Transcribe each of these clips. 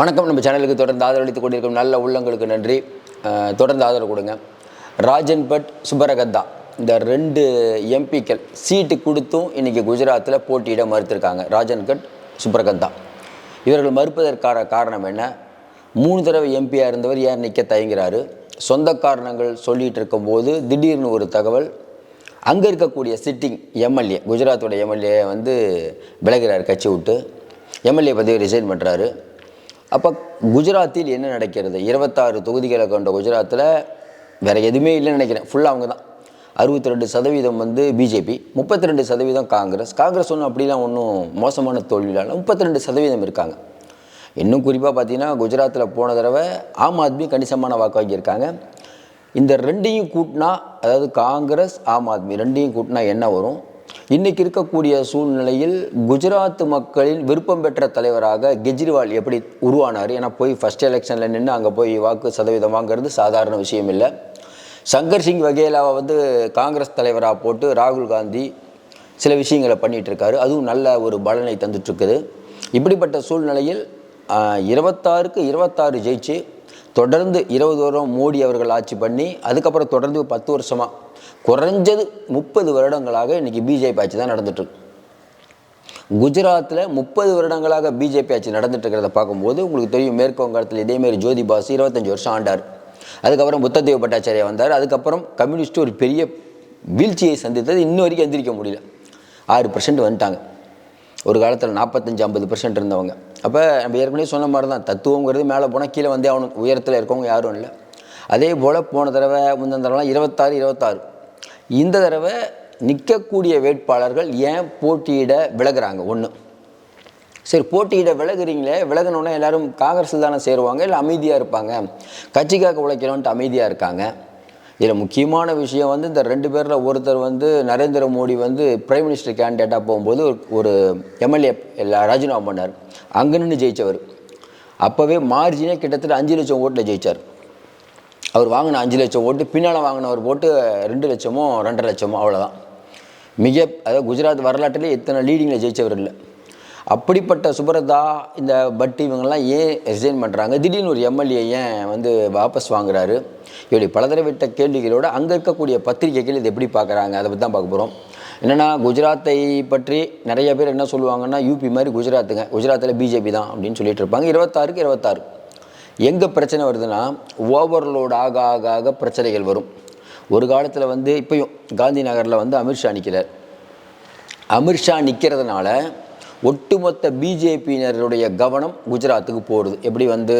வணக்கம். நம்ம சேனலுக்கு தொடர்ந்து ஆதரவளித்து கொண்டிருக்கும் நல்ல உள்ளங்களுக்கு நன்றி. தொடர்ந்து ஆதரவு கொடுங்க. ராஜன் பட் சுபரகத்தா இந்த ரெண்டு எம்பிக்கள் சீட்டு கொடுத்தும் இன்றைக்கி குஜராத்தில் போட்டியிட மறுத்திருக்காங்க. ராஜன் கட் சுப்ரகத்தா இவர்கள் மறுப்பதற்கான காரணம் என்ன? மூணு தடவை எம்பியாக இருந்தவர் ஏன் நிற்க தயங்குகிறாரு சொந்த காரணங்கள் சொல்லிகிட்டு இருக்கும்போது திடீர்னு ஒரு தகவல் அங்கே இருக்கக்கூடிய சிட்டிங் எம்எல்ஏ குஜராத்தோட எம்எல்ஏ வந்து விலகிறார் கட்சி விட்டு. எம்எல்ஏ பதவி ரிசைன் பண்ணுறாரு அப்போ குஜராத்தில் என்ன நடக்கிறது? இருபத்தாறு தொகுதிகளை கொண்ட குஜராத்தில் வேறு எதுவுமே இல்லைன்னு நினைக்கிறேன். ஃபுல்லாக அவங்க தான் அறுபத்தி ரெண்டு சதவீதம் வந்து பிஜேபி முப்பத்தி ரெண்டு சதவீதம் காங்கிரஸ். காங்கிரஸ் ஒன்றும் அப்படிலாம் ஒன்றும் மோசமான தோல்வியிலான முப்பத்தி ரெண்டு சதவீதம் இருக்காங்க. இன்னும் குறிப்பாக பார்த்தீங்கன்னா குஜராத்தில் போன தடவை ஆம் ஆத்மி கணிசமான வாக்கு வாங்கியிருக்காங்க இந்த ரெண்டையும் கூட்டினா அதாவது காங்கிரஸ் ஆம் ஆத்மி ரெண்டையும் கூட்டினா என்ன வரும்? இன்றைக்கி இருக்கக்கூடிய சூழ்நிலையில் குஜராத் மக்களின் விருப்பம் பெற்ற தலைவராக கெஜ்ரிவால் எப்படி உருவானார்? ஏன்னா போய் ஃபஸ்ட் எலெக்ஷனில் நின்று அங்கே போய் வாக்கு சதவீதம் வாங்குறது சாதாரண விஷயம் இல்லை. சங்கர் சிங் வகேலாவை வந்து காங்கிரஸ் தலைவராக போட்டு ராகுல் காந்தி சில விஷயங்களை பண்ணிகிட்டு இருக்காரு. அதுவும் நல்ல ஒரு பலனை தந்துட்டுருக்குது. இப்படிப்பட்ட சூழ்நிலையில் இருபத்தாறுக்கு இருபத்தாறு ஜெயிச்சு தொடர்ந்து இருபது வருடம் மோடி அவர்கள் ஆட்சி பண்ணி அதுக்கப்புறம் தொடர்ந்து பத்து வருஷமாக குறைஞ்சது முப்பது வருடங்களாக இன்றைக்கி பிஜேபி ஆட்சி தான் நடந்துட்டுருக்கு. குஜராத்தில் முப்பது வருடங்களாக பிஜேபி ஆட்சி நடந்துட்டு இருக்கிறத பார்க்கும்போது உங்களுக்கு தெரியும் மேற்கு வங்காளத்தில் இதேமாரி ஜோதி பாசு இருபத்தஞ்சி வருஷம் ஆண்டார். அதுக்கப்புறம் புத்ததேவ பட்டாச்சாரியா வந்தார். அதுக்கப்புறம் கம்யூனிஸ்ட் ஒரு பெரிய வீழ்ச்சியை சந்தித்தது இன்ன வரைக்கும் எந்திரிக்க முடியல. ஆறு பர்சன்ட் வந்துட்டாங்க. ஒரு காலத்தில் நாற்பத்தஞ்சு ஐம்பது பர்சன்ட் இருந்தவங்க. அப்போ நம்ம ஏற்கனவே சொன்ன மாதிரி தான் தத்துவங்கிறது மேலே போனால் கீழே வந்தே அவனு உயரத்தில் இருக்கவங்க யாரும் இல்லை. அதே போல் போன தடவை முந்தின தடவைலாம் இருபத்தாறு இருபத்தாறு. இந்த தடவை நிற்கக்கூடிய வேட்பாளர்கள் ஏன் போட்டியிட விலகுறாங்க? ஒன்று சரி போட்டியிட விலகுறீங்களே விலகணுன்னா எல்லாரும் காங்கிரஸில் தானே சேருவாங்க இல்லை அமைதியாக இருப்பாங்க? கட்சிக்காக உழைக்கிறோன்ட்டு அமைதியாக இருக்காங்க? இதில் முக்கியமான விஷயம் வந்து இந்த ரெண்டு பேரில் ஒருத்தர் வந்து நரேந்திர மோடி வந்து பிரைம் மினிஸ்டர் கேண்டிடேட்டாக போகும்போது ஒரு ஒரு எம்எல்ஏ ராஜினாமா பண்ணார். அங்கே நின்று ஜெயித்தவர் அப்போவே மார்ஜினே கிட்டத்தட்ட அஞ்சு லட்சம் ஓட்டில் ஜெயிச்சார். அவர் வாங்கின அஞ்சு லட்சம் ஓட்டு பின்னால் வாங்கினவர் போட்டு ரெண்டு லட்சமோ ரெண்டரை லட்சமோ அவ்வளோதான் மிக அதாவது குஜராத் வரலாற்றிலே இத்தனை லீடிங்கில் ஜெயிச்சவர் இல்லை. அப்படிப்பட்ட சுப்ரதா இந்த பட் இவங்கெல்லாம் ஏன் ரிசைன் பண்ணுறாங்க திடீர்னு ஒரு எம்எல்ஏ ஏன் வந்து வாபஸ் வாங்குறாரு? இப்படி பலதடவை விட்ட கேள்விகளோடு அங்கே இருக்கக்கூடிய பத்திரிகைகள் இது எப்படி பார்க்குறாங்க? அதை பற்றி தான் பார்க்க போகிறோம் என்னென்னா குஜராத்தை பற்றி நிறைய பேர் என்ன சொல்லுவாங்கன்னா யூபி மாதிரி குஜராத்துங்க குஜராத்தில் பிஜேபி தான் அப்படின்னு சொல்லிட்டு இருப்பாங்க. இருபத்தாறுக்கு இருபத்தாறு. எங்கே பிரச்சனை வருதுன்னா ஓவர்லோட் ஆக ஆக ஆக பிரச்சனைகள் வரும். ஒரு காலத்தில் வந்து இப்பயும் காந்தி நகரில் வந்து அமித்ஷா நிற்கிறார் அமித்ஷா நிற்கிறதுனால ஒட்டுமொத்த பிஜேபியினருடைய கவனம் குஜராத்துக்கு போடுது எப்படி வந்து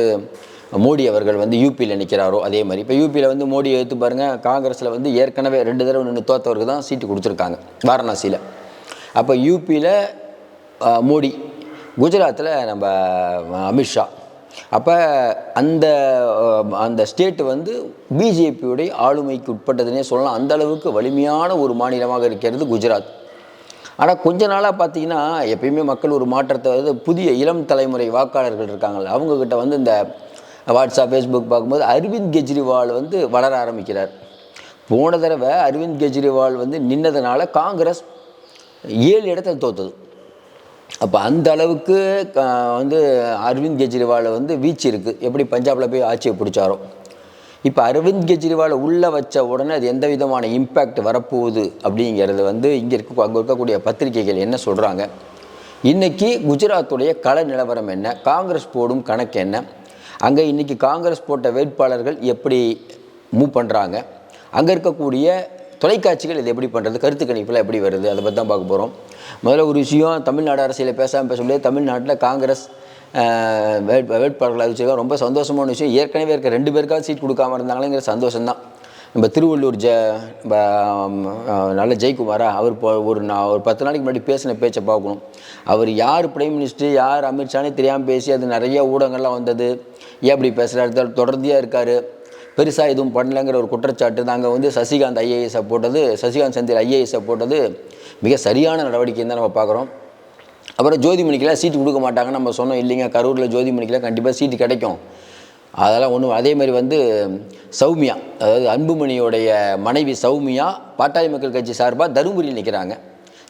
மோடி அவர்கள் வந்து யூபியில் நிற்கிறாரோ அதே மாதிரி. இப்போ யூபியில் வந்து மோடி எடுத்து பாருங்கள் காங்கிரஸில் வந்து ஏற்கனவே ரெண்டு தடவை நின்று தோத்தவருக்கு தான் சீட்டு கொடுத்துருக்காங்க வாரணாசியில். அப்போ யூபியில் மோடி குஜராத்தில் நம்ம அமித்ஷா அப்போ அந்த அந்த ஸ்டேட்டு வந்து பிஜேபியுடைய ஆளுமைக்கு உட்பட்டதுனே சொல்லலாம். அந்த அளவுக்கு வலிமையான ஒரு மாநிலமாக இருக்கிறது குஜராத். ஆனால் கொஞ்ச நாளாக பார்த்தீங்கன்னா எப்பயுமே மக்கள் ஒரு மாற்றத்தை வந்து புதிய இளம் தலைமுறை வாக்காளர்கள் இருக்காங்கள்ல அவங்கக்கிட்ட வந்து இந்த வாட்ஸ்அப் ஃபேஸ்புக் பார்க்கும்போது அரவிந்த் கெஜ்ரிவால் வந்து வளர ஆரம்பிக்கிறார். போன தடவை அரவிந்த் கெஜ்ரிவால் வந்து நின்னதுனால காங்கிரஸ் ஏழு இடத்துல தோத்தது. அப்போ அந்த அளவுக்கு க- வந்து அரவிந்த் கெஜ்ரிவால் வந்து வீச்சு இருக்குது எப்படி பஞ்சாபில் போய் ஆட்சியை பிடிச்சாரோ. இப்போ அரவிந்த் கெஜ்ரிவாலை உள்ளே வச்ச உடனே அது எந்த விதமான இம்பேக்ட் வரப்போகுது அப்படிங்கிறது வந்து இங்கே இருக்க அங்கே இருக்கக்கூடிய பத்திரிகைகள் என்ன சொல்கிறாங்க இன்றைக்கி குஜராத்துடைய கள நிலவரம் என்ன? காங்கிரஸ் போடும் கணக்கு என்ன? அங்கே இன்றைக்கி காங்கிரஸ் போட்ட வேட்பாளர்கள் எப்படி மூவ் பண்ணுறாங்க அங்கே இருக்கக்கூடிய தொலைக்காட்சிகள் இது எப்படி பண்ணுறது கருத்து கணிப்பில் எப்படி வருது? அதை பற்றி தான் பார்க்க போகிறோம் முதல்ல ஒரு விஷயம் தமிழ்நாடு அரசியல் பேசாமல் பேச முடியாது தமிழ்நாட்டில் காங்கிரஸ் வேட் வேட்ப வேட்பாளர்கள் அறிவிச்சிருக்காங்க ரொம்ப சந்தோஷமான விஷயம். ஏற்கனவே இருக்க ரெண்டு பேருக்காவது சீட் கொடுக்காம இருந்தாங்களேங்கிற சந்தோஷம்தான். நம்ம திருவள்ளூர் ஜ நம்ம, நல்ல ஜெயக்குமாரா அவர் இப்போ ஒரு நான் ஒரு பத்து நாளைக்கு முன்னாடி பேசின பேச்சை பார்க்கணும். அவர் யார் பிரைம் மினிஸ்டர் யார் அமித்ஷானே தெரியாமல் பேசி அது நிறைய ஊடகங்கள்லாம் வந்தது. ஏன் அப்படி பேசுகிறாரு தொடர்ந்தியாக இருக்கார். பெருசாக எதுவும் பண்ணலங்கிற ஒரு குற்றச்சாட்டு. நாங்கள் வந்து சசிகாந்த் ஐஏஎஸை போட்டது சசிகாந்த் செந்தில் ஐஏஎஸை போட்டது மிக சரியான நடவடிக்கைன்னு தான் நம்ம பார்க்குறோம். அப்புறம் ஜோதிமணிக்கெல்லாம் சீட்டு கொடுக்க மாட்டாங்க நம்ம சொன்னோம். இல்லைங்க கரூரில் ஜோதிமணிக்கெலாம் கண்டிப்பாக சீட்டு கிடைக்கும். அதெல்லாம் ஒன்றும் அதே மாதிரி வந்து சௌமியா அதாவது அன்புமணியோடைய மனைவி சௌமியா பாட்டாளி மக்கள் கட்சி சார்பாக தருமபுரியில் நிற்கிறாங்க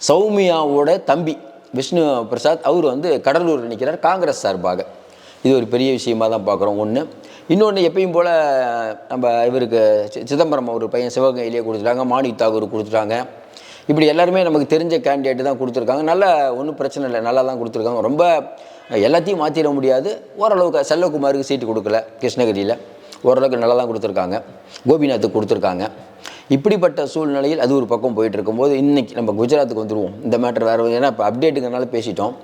சௌமியாவோட தம்பி விஷ்ணு பிரசாத் அவர் வந்து கடலூரில் நிற்கிறார் காங்கிரஸ் சார்பாக. இது ஒரு பெரிய விஷயமா தான் பார்க்குறோம். ஒன்று இன்னொன்று எப்பயும் போல் நம்ம இவருக்கு சி- சிதம்பரம் ஒரு பையன் சிவகங்கையிலேயே கொடுத்துட்டாங்க மாணிக் தாகூர் கொடுத்துட்டாங்க. இப்படி எல்லாருமே நமக்கு தெரிஞ்ச கேண்டிடேட் தான் கொடுத்துருக்காங்க. நல்லா ஒன்றும் பிரச்சனை இல்லை. நல்லா தான் கொடுத்துருக்காங்க. ரொம்ப எல்லாத்தையும் மாற்றிட முடியாது. ஓரளவுக்கு செல்லகுமாருக்கு சீட்டு கொடுக்கல கிருஷ்ணகிரியில். ஓரளவுக்கு நல்லா தான் கொடுத்துருக்காங்க. கோபிநாத்துக்கு கொடுத்துருக்காங்க. இப்படிப்பட்ட சூழ்நிலையில் அது ஒரு பக்கம் போயிட்டு இருக்கும்போது இன்றைக்கி நம்ம குஜராத்துக்கு வந்துடுவோம் இந்த மேட்டர் வேறு ஏன்னா இப்போ அப்டேட்டுங்கிறனால பேசிட்டோம்.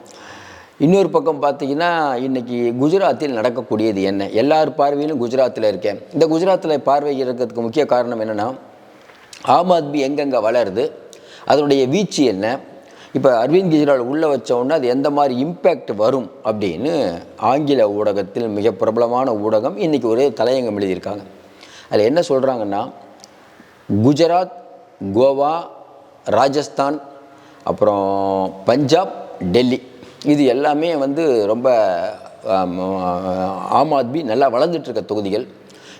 இன்னொரு பக்கம் பார்த்தீங்கன்னா இன்னைக்கு குஜராத்தில் நடக்கக்கூடியது என்ன? எல்லார் பார்வையிலும் குஜராத்தில் இருக்கேன். இந்த குஜராத்தில் பார்வை இருக்கிறதுக்கு முக்கிய காரணம் என்னென்னா ஆம் ஆத்மி எங்கெங்கே வளருது அதனுடைய வீச்சு என்ன? இப்போ அரவிந்த் கெஜ்ரிவால் உள்ளே வச்சோன்னா அது எந்த மாதிரி இம்பேக்ட் வரும் அப்படின்னு ஆங்கில ஊடகத்தில் மிக பிரபலமான ஊடகம் இன்றைக்கி ஒரு தலையங்கம் எழுதியிருக்காங்க. அதில் என்ன சொல்கிறாங்கன்னா குஜராத் கோவா ராஜஸ்தான் அப்புறம் பஞ்சாப் டெல்லி. இது எல்லாமே வந்து ரொம்ப ஆம், ஆத்மி நல்லா வளர்ந்துட்டுருக்க தொகுதிகள்.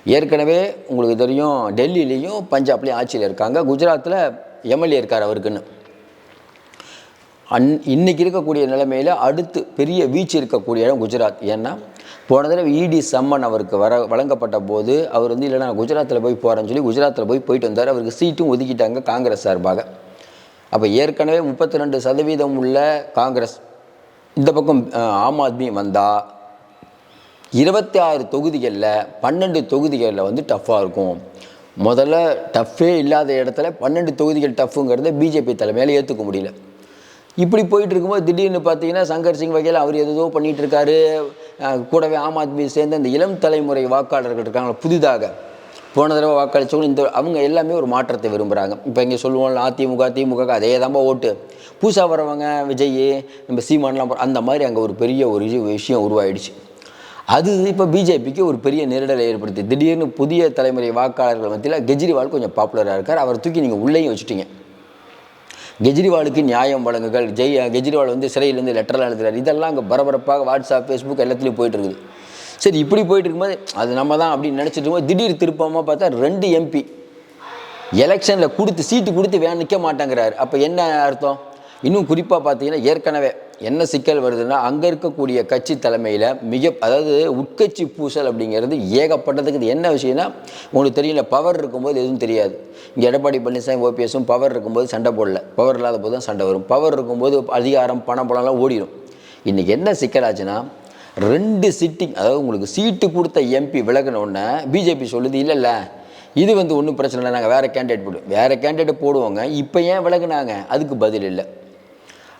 ஏற்கனவே உங்களுக்கு தெரியும் டெல்லியிலையும் பஞ்சாப்லேயும் ஆட்சியில் இருக்காங்க. குஜராத்தில் எம்எல்ஏ இருக்கார் அவருக்குன்னு. அன் இன்றைக்கி இருக்கக்கூடிய நிலைமையில் அடுத்து பெரிய வீச்சு இருக்கக்கூடிய இடம் குஜராத். ஏன்னா போன தடவை இடி சம்மன் அவருக்கு வர வழங்கப்பட்ட போது அவர் வந்து இல்லைனா குஜராத்தில் போய் போகிறேன்னு சொல்லி குஜராத்தில் போய் போயிட்டு வந்தார். அவருக்கு சீட்டும் ஒதுக்கிட்டாங்க காங்கிரஸ் சார்பாக. அப்போ ஏற்கனவே முப்பத்தி ரெண்டு சதவீதம் உள்ள காங்கிரஸ் இந்த பக்கம் ஆம் ஆத்மி வந்தால் இருபத்தி ஆறு தொகுதிகளில் பன்னெண்டு தொகுதிகளில் வந்து டஃப்பாக இருக்கும். முதல்ல டஃப்பே இல்லாத இடத்துல பன்னெண்டு தொகுதிகள் டஃப்புங்கிறத பிஜேபி தலைமையில் ஏற்றுக்க முடியல. இப்படி போயிட்டு இருக்கும்போது திடீர்னு பார்த்தீங்கன்னா சங்கர் சிங் வகையில் அவர் எதோ பண்ணிகிட்ருக்காரு இருக்காரு. கூடவே ஆம் ஆத்மி சேர்ந்து அந்த இளம் தலைமுறை வாக்காளர்கள் இருக்காங்க புதிதாக. போன தடவை வாக்களிச்சவங்க இந்த அவங்க எல்லாமே ஒரு மாற்றத்தை விரும்புகிறாங்க இப்போ இங்கே சொல்லுவோம் அதிமுக திமுக அதே தான்பா ஓட்டு. புதுசாக வரவங்க விஜய் நம்ம சீமான்லாம் அந்த மாதிரி அங்கே ஒரு பெரிய ஒரு இது விஷயம் உருவாயிடுச்சு. அது இப்போ பிஜேபிக்கு ஒரு பெரிய நெருடலை ஏற்படுத்தி திடீர்னு புதிய தலைமுறை வாக்காளர்கள் மத்தியில் கெஜ்ரிவால் கொஞ்சம் பாப்புலராக இருக்கார். அவரை தூக்கி நீங்கள் உள்ளேயும் வச்சுட்டீங்க. கெஜ்ரிவாலுக்கு நியாயம் வழங்குகள் ஜெய் கெஜ்ரிவால் வந்து சிறையிலேருந்து லெட்டர்லாம் எழுதுறாரு. இதெல்லாம் அங்கே பரபரப்பாக வாட்ஸ்அப் ஃபேஸ்புக் எல்லாத்துலேயும் போயிட்டு இருக்குது சரி இப்படி போயிட்டு இருக்கும்போது அது நம்ம தான் அப்படின்னு நினச்சிட்டு இருக்கும்போது திடீர் திருப்பமாக பார்த்தா ரெண்டு எம்பி எலெக்ஷனில் கொடுத்து சீட்டு கொடுத்து வேன் நிற்க மாட்டேங்கிறாரு. அப்போ என்ன அர்த்தம்? இன்னும் குறிப்பாக பார்த்தீங்கன்னா ஏற்கனவே என்ன சிக்கல் வருதுன்னா அங்கே இருக்கக்கூடிய கட்சி தலைமையில் மிக அதாவது உட்கட்சி பூசல் அப்படிங்கிறது ஏகப்பட்டதுக்கு இது என்ன விஷயம்னா உங்களுக்கு தெரியல பவர் இருக்கும்போது எதுவும் தெரியாது. இங்கே எடப்பாடி பழனிசாமி ஓபிஎஸும் பவர் இருக்கும்போது சண்டை போடல. பவர் இல்லாத போது தான் சண்டை வரும். பவர் இருக்கும்போது அதிகாரம் பணம் பணம்லாம் ஓடிடும். இன்றைக்கி என்ன சிக்கலாச்சுன்னா ரெண்டு சிட்டிங் அதாவது உங்களுக்கு சீட்டு கொடுத்த எம்பி விலகினோடனே பிஜேபி சொல்லுது இல்லை இல்லை இது வந்து ஒன்றும் பிரச்சனை இல்லை நாங்கள் வேறு கேண்டிடேட் போடுவோம் வேறு கேண்டிடேட் போடுவோங்க. இப்போ ஏன் விலகுனாங்க? அதுக்கு பதில் இல்லை.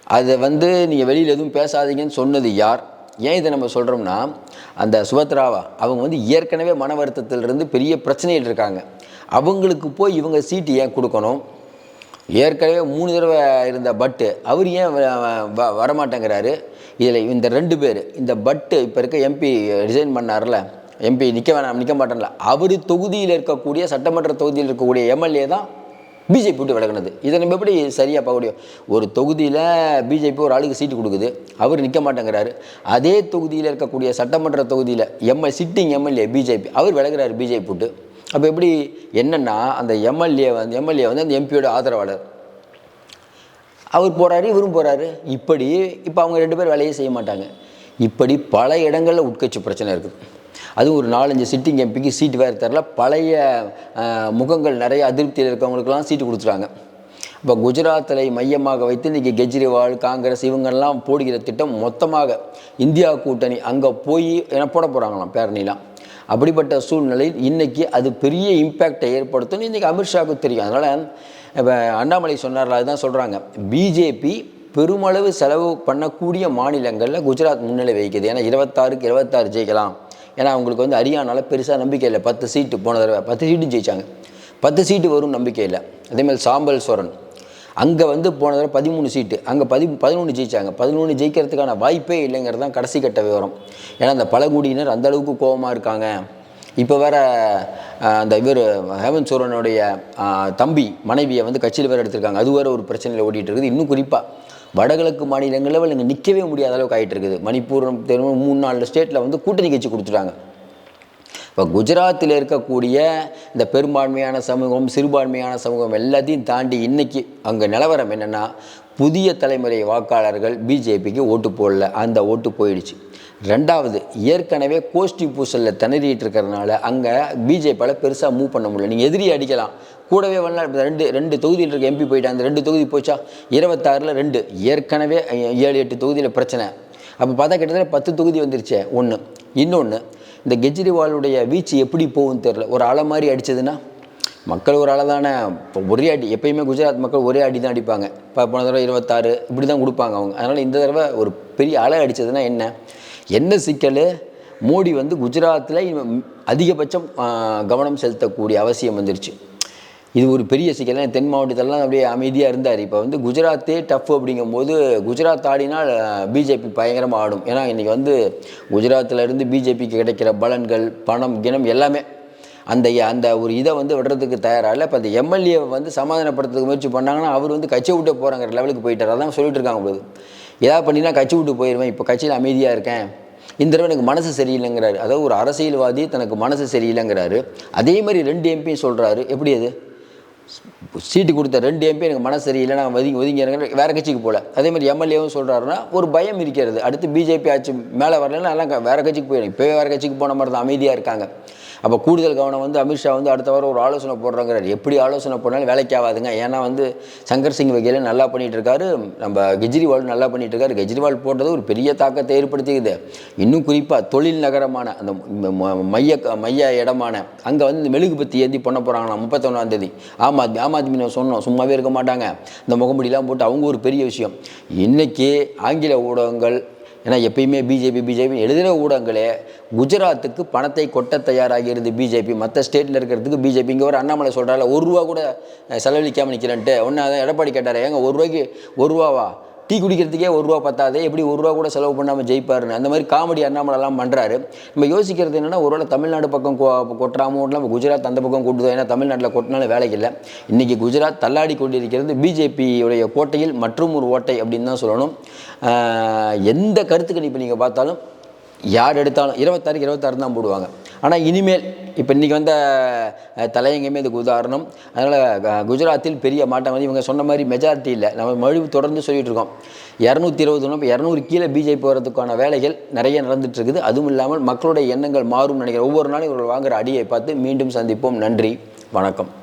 அதை வந்து நீங்கள் வெளியில் எதுவும் பேசாதீங்கன்னு சொன்னது யார்? ஏன் இதை நம்ம சொல்கிறோம்னா அந்த சுபத்ராவா அவங்க வந்து ஏற்கனவே மன வருத்தத்திலிருந்து பெரிய பிரச்சனையில் இருக்காங்க. அவங்களுக்கு போய் இவங்க சீட்டு ஏன் கொடுக்கணும்? ஏற்கனவே மூணு தடவை இருந்த பட்டு அவர் ஏன் வ- வ- வரமாட்டேங்கிறாரு? இதில் இந்த ரெண்டு பேர் இந்த பட்டு இப்போ இருக்க எம்பி ரிசைன் பண்ணார்ல எம்பி நிற்க வேணாம் நிற்க மாட்டேன்ல அவர் தொகுதியில் இருக்கக்கூடிய சட்டமன்ற தொகுதியில் இருக்கக்கூடிய எம்எல்ஏ தான் பிஜேபி விட்டு விலகினது. இதை நம்ம எப்படி சரியாக பார்க்க முடியும்? ஒரு தொகுதியில் பிஜேபி ஒரு ஆளுக்கு சீட்டு கொடுக்குது. அவர் நிற்க மாட்டேங்கிறாரு. அதே தொகுதியில் இருக்கக்கூடிய சட்டமன்ற தொகுதியில் எம்எல் சிட்டிங் எம்எல்ஏ பிஜேபி அவர் விலகுறாரு பிஜேபி விட்டு. அப்போ எப்படி என்னென்னா அந்த எம்எல்ஏ வந்து எம்எல்ஏ வந்து அந்த எம்பியோட ஆதரவாளர். அவர் போகிறாரு இவரும் போகிறாரு இப்படி இப்போ அவங்க ரெண்டு பேர் வேலையே செய்ய மாட்டாங்க. இப்படி பல இடங்களில் உட்கட்சி பிரச்சனை இருக்குது. அதுவும் ஒரு நாலஞ்சு சிட்டிங் எம்பிக்கு சீட்டு வேறு தரல. பழைய முகங்கள் நிறைய அதிருப்தியில் இருக்கவங்களுக்கெல்லாம் சீட்டு கொடுத்துட்டாங்க. இப்போ குஜராத்தில் மையமாக வைத்து இன்றைக்கி கெஜ்ரிவால் காங்கிரஸ் இவங்கெல்லாம் போடுகிற திட்டம் மொத்தமாக இந்தியா கூட்டணி அங்கே போய் என போட போகிறாங்களாம் பேரணிலாம். அப்படிப்பட்ட சூழ்நிலையில் இன்றைக்கி அது பெரிய இம்பேக்டை ஏற்படுத்தும் இன்றைக்கி அமித்ஷாவுக்கு தெரியும். அதனால் இப்போ அண்ணாமலை சொன்னார்ல அதுதான் சொல்கிறாங்க பிஜேபி பெருமளவு செலவு பண்ணக்கூடிய மாநிலங்களில் குஜராத் முன்னிலை வகிக்குது. ஏன்னா இருபத்தாறுக்கு இருபத்தாறு ஜெயிக்கலாம். ஏன்னா அவங்களுக்கு வந்து ஹரியானால பெருசாக நம்பிக்கை இல்லை. பத்து சீட்டு போன தடவை பத்து சீட்டு ஜெயிச்சாங்க. பத்து சீட்டு வரும் நம்பிக்கை இல்லை. அதேமாதிரி சாம்பல் சோரன். அங்கே வந்து போன தடவை பதிமூணு சீட்டு. அங்கே பதி பதினொன்று ஜெயிச்சாங்க. பதினொன்று ஜெயிக்கிறதுக்கான வாய்ப்பே இல்லைங்கிறது தான் கடைசி கட்ட விவரம். ஏன்னா அந்த பழங்குடியினர் அந்த அளவுக்கு கோபமாக இருக்காங்க. இப்போ வேற அந்த இவர் ஹேமந்த் சோரனுடைய தம்பி மனைவியை வந்து கட்சியில் வேறு எடுத்திருக்காங்க. அது வேறு ஒரு பிரச்சனையில் ஓடிட்டு இருக்குது. இன்னும் குறிப்பாக வடகிழக்கு மாநிலங்களில் இங்கே நிற்கவே முடியாத அளவுக்கு ஆகிட்டு இருக்குது. மணிப்பூர் தெரியும் மூணு நாலு ஸ்டேட்டில் வந்து கூட்டணி கட்சி கொடுத்துட்டாங்க. இப்போ குஜராத்தில் இருக்கக்கூடிய இந்த பெரும்பான்மையான சமூகம் சிறுபான்மையான சமூகம் எல்லாத்தையும் தாண்டி இன்றைக்கி அங்கே நிலவரம் என்னென்னா புதிய தலைமுறை வாக்காளர்கள் பிஜேபிக்கு ஓட்டு போடல. அந்த ஓட்டு போயிடுச்சு. ரெண்டாவது ஏற்கனவே கோஷ்டி பூசலில் திணறிட்டு இருக்கிறதுனால அங்கே பிஜேபியால் பெருசாக மூவ் பண்ண முடியல. நீங்கள் எதிரி அடிக்கலாம். கூடவே வரலாம் ரெண்டு ரெண்டு தொகுதியில் இருக்க எம்பி போயிட்டா அந்த ரெண்டு தொகுதி போச்சா? இருபத்தாறில் ரெண்டு. ஏற்கனவே ஏழு எட்டு தொகுதியில் பிரச்சனை. அப்போ பார்த்தா கிட்டத்தட்ட பத்து தொகுதி வந்துருச்சே. ஒன்று இன்னொன்று இந்த கெஜ்ரிவாலுடைய வீச்சு எப்படி போகும்னு தெரில ஒரு அலை மாதிரி அடிச்சதுன்னா மக்கள் ஒரு அளவான இப்போ ஒரே அடி எப்பயுமே குஜராத் மக்கள் ஒரே அடி தான் அடிப்பாங்க. இப்போ போன தடவை இருபத்தாறு இப்படி தான் கொடுப்பாங்க அவங்க. அதனால் இந்த தடவை ஒரு பெரிய அலை அடித்ததுன்னா என்ன? என்ன சிக்கல்? மோடி வந்து குஜராத்தில் அதிகபட்சம் கவனம் செலுத்தக்கூடிய அவசியம் வந்துருச்சு. இது ஒரு பெரிய சிக்கல். தென் மாவட்டத்திலலாம் அப்படியே அமைதியாக இருந்தார். இப்போ வந்து குஜராத்தே டஃப் அப்படிங்கும்போது குஜராத் ஆடினால் பிஜேபி பயங்கரமாக ஆடும். ஏன்னா இன்றைக்கி வந்து குஜராத்தில் இருந்து பிஜேபிக்கு கிடைக்கிற பலன்கள் பணம் கிணம் எல்லாமே அந்த அந்த ஒரு இதை வந்து விடுறதுக்கு தயாராக இல்லை. இப்போ அந்த எம்எல்ஏ வந்து சமாதானப்படுத்துறதுக்கு முயற்சி பண்ணாங்கன்னா அவர் வந்து கட்சி விட்டு போகிறாங்கிற லெவலுக்கு போயிட்டார். அதான் சொல்லிட்டு இருக்காங்க உங்களுக்கு. ஏதாவது பண்ணினா கட்சி விட்டு போயிடுவேன். இப்போ கட்சியில் அமைதியாக இருக்கேன். இந்த தடவை எனக்கு மனசு சரியில்லைங்கிறாரு. அதாவது ஒரு அரசியல்வாதி தனக்கு மனசு சரியில்லைங்கிறாரு. அதே மாதிரி ரெண்டு எம்பியும் சொல்கிறாரு எப்படி அது? சீட்டு கொடுத்த ரெண்டு எம்பி எனக்கு மனசு சரியில்லை நான் ஒதுங்கி ஒதுங்கிறேன் வேறு கட்சிக்கு போகல அதே மாதிரி எம்எல்ஏவும் சொல்கிறாருன்னா ஒரு பயம் இருக்கிறது. அடுத்து பிஜேபி ஆட்சி மேலே வரலன்னா எல்லாம் வேறு கட்சிக்கு போயிடும் இப்போவே வேறு கட்சிக்கு போன மாதிரி தான் அமைதியாக இருக்காங்க. அப்போ கூடுதல் கவனம் வந்து அமித்ஷா வந்து அடுத்த வாரம் ஒரு ஆலோசனை போடுறாங்கிறார். எப்படி ஆலோசனை போனாலும் வேலைக்கு ஆகாதுங்க. ஏன்னா வந்து சங்கர் சிங் வகையில் நல்லா பண்ணிட்டு இருக்காரு நம்ம கெஜ்ரிவால் நல்லா பண்ணிட்டு இருக்காரு கெஜ்ரிவால் போட்டது ஒரு பெரிய தாக்கத்தை ஏற்படுத்திக்குது. இன்னும் குறிப்பாக தொழில் நகரமான அந்த ம- மைய மைய இடமான அங்கே வந்து இந்த மெழுகுபத்தி ஏந்தி பண்ண போகிறாங்களாம் முப்பத்தொன்னாம் தேதி. ஆம் ஆத்மி ஆம் ஆத்மி சொன்னோம். சும்மாவே இருக்க மாட்டாங்க. இந்த முகமுடிலாம் போட்டு அவங்க ஒரு பெரிய விஷயம். இன்றைக்கி ஆங்கில ஊடகங்கள் ஏன்னா எப்பயுமே பிஜேபி பிஜேபி எழுதுகிற ஊடகங்களே குஜராத்துக்கு பணத்தை கொட்ட தயாராகிறது பிஜேபி. மற்ற ஸ்டேட்டில் இருக்கிறதுக்கு பிஜேபி. இங்கே ஒரு அண்ணாமலை சொல்கிறால ஒரு ரூபா கூட செலவழிக்காமல் நிற்கிறேன்ட்டு ஒன்று அதான் எடப்பாடி கேட்டார். ஏங்க ஒரு ரூபாய்க்கு ஒரு ரூபாவா? டீ குடிக்கிறதுக்கே ஒரு ரூபா பத்தாதே. எப்படி ஒரு ரூபா கூட செலவு பண்ணாமல் ஜெயிப்பாருன்னு. அந்த மாதிரி காமெடி அண்ணாமலைலாம் பண்ணுறாரு நம்ம யோசிக்கிறது என்னென்னா ஒருவேளை தமிழ்நாடு பக்கம் கொ- கொட்டுறாமோ இல்லை குஜராத் அந்த பக்கம் கொட்டுதோ ஏன்னா தமிழ்நாட்டில் கொட்டினாலும் வேலைக்கு இல்லை. இன்றைக்கி குஜராத் தள்ளாடி கொண்டிருக்கிறது பிஜேபியுடைய கோட்டையில் மற்றும் ஒரு ஓட்டை அப்படின்னு தான் சொல்லணும். எந்த கருத்து கணிப்பு நீங்கள் பார்த்தாலும் யார் எடுத்தாலும் இருபத்தாறுக்கு இருபத்தாறு தான் போடுவாங்க. ஆனால் இனிமேல் இப்போ இன்றைக்கி வந்த தலையங்கமே இதுக்கு உதாரணம். அதனால் குஜராத்தில் பெரிய மாட்டம் வந்து இவங்க சொன்ன மாதிரி மெஜாரிட்டி இல்லை. நம்ம மொழி தொடர்ந்து சொல்லிகிட்ருக்கோம் இருக்கோம். இரநூத்தி இருபது இப்போ இரநூறு கீழே பிஜேபி போகிறதுக்கான வேலைகள் நிறைய நடந்துகிட்ருக்குது இருக்குது. அதுவும் இல்லாமல் மக்களுடைய எண்ணங்கள் மாறும் நினைக்கிறேன். ஒவ்வொரு நாளும் இவர்கள் வாங்குற அடியை பார்த்து மீண்டும் சந்திப்போம். நன்றி. வணக்கம்.